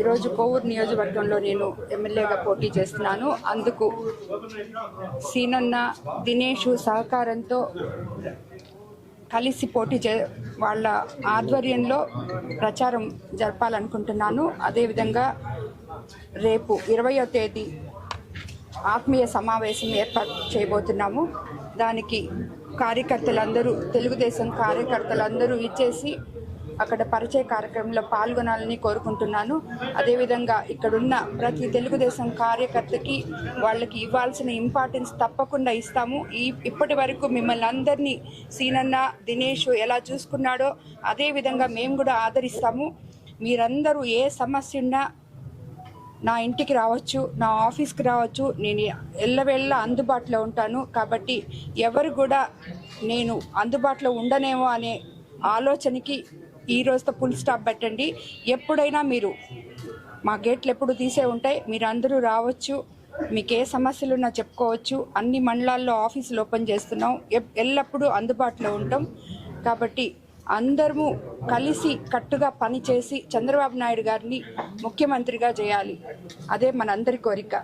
ఈరోజు కోవూరు నియోజకవర్గంలో నేను ఎమ్మెల్యేగా పోటీ చేస్తున్నాను. అందుకు సీనన్న దినేష్ సహకారంతో కలిసి పోటీ చే వాళ్ళ ఆధ్వర్యంలో ప్రచారం జరపాలనుకుంటున్నాను. అదేవిధంగా రేపు ఇరవయో తేదీ ఆత్మీయ సమావేశం ఏర్పాటు చేయబోతున్నాము. దానికి కార్యకర్తలందరూ తెలుగుదేశం కార్యకర్తలందరూ ఇచ్చేసి అక్కడ పరిచయ కార్యక్రమంలో పాల్గొనాలని కోరుకుంటున్నాను. అదేవిధంగా ఇక్కడున్న ప్రతి తెలుగుదేశం కార్యకర్తకి వాళ్ళకి ఇవ్వాల్సిన ఇంపార్టెన్స్ తప్పకుండా ఇస్తాము. ఈ ఇప్పటి వరకు మిమ్మల్ని అందరినీ సీనన్న దినేష్ ఎలా చూసుకున్నాడో అదేవిధంగా మేము కూడా ఆదరిస్తాము. మీరందరూ ఏ సమస్య ఉన్నా నా ఇంటికి రావచ్చు నా ఆఫీస్కి రావచ్చు నేను ఎల్లవేళ అందుబాటులో ఉంటాను. కాబట్టి ఎవరు కూడా నేను అందుబాటులో ఉండనేమో అనే ఆలోచనకి ఈ రోజుతో ఫుల్ స్టాప్ పెట్టండి. ఎప్పుడైనా మీరు మా గేట్లు ఎప్పుడు తీసే ఉంటాయి మీరు అందరూ రావచ్చు మీకు ఏ సమస్యలు ఉన్నా చెప్పుకోవచ్చు. అన్ని మండలాల్లో ఆఫీసులు ఓపెన్ చేస్తున్నాం. ఎల్లప్పుడూ అందుబాటులో ఉంటాం. కాబట్టి అందరము కలిసి కట్టుగా పనిచేసి చంద్రబాబు నాయుడు గారిని ముఖ్యమంత్రిగా చేయాలి. అదే మనందరి కోరిక.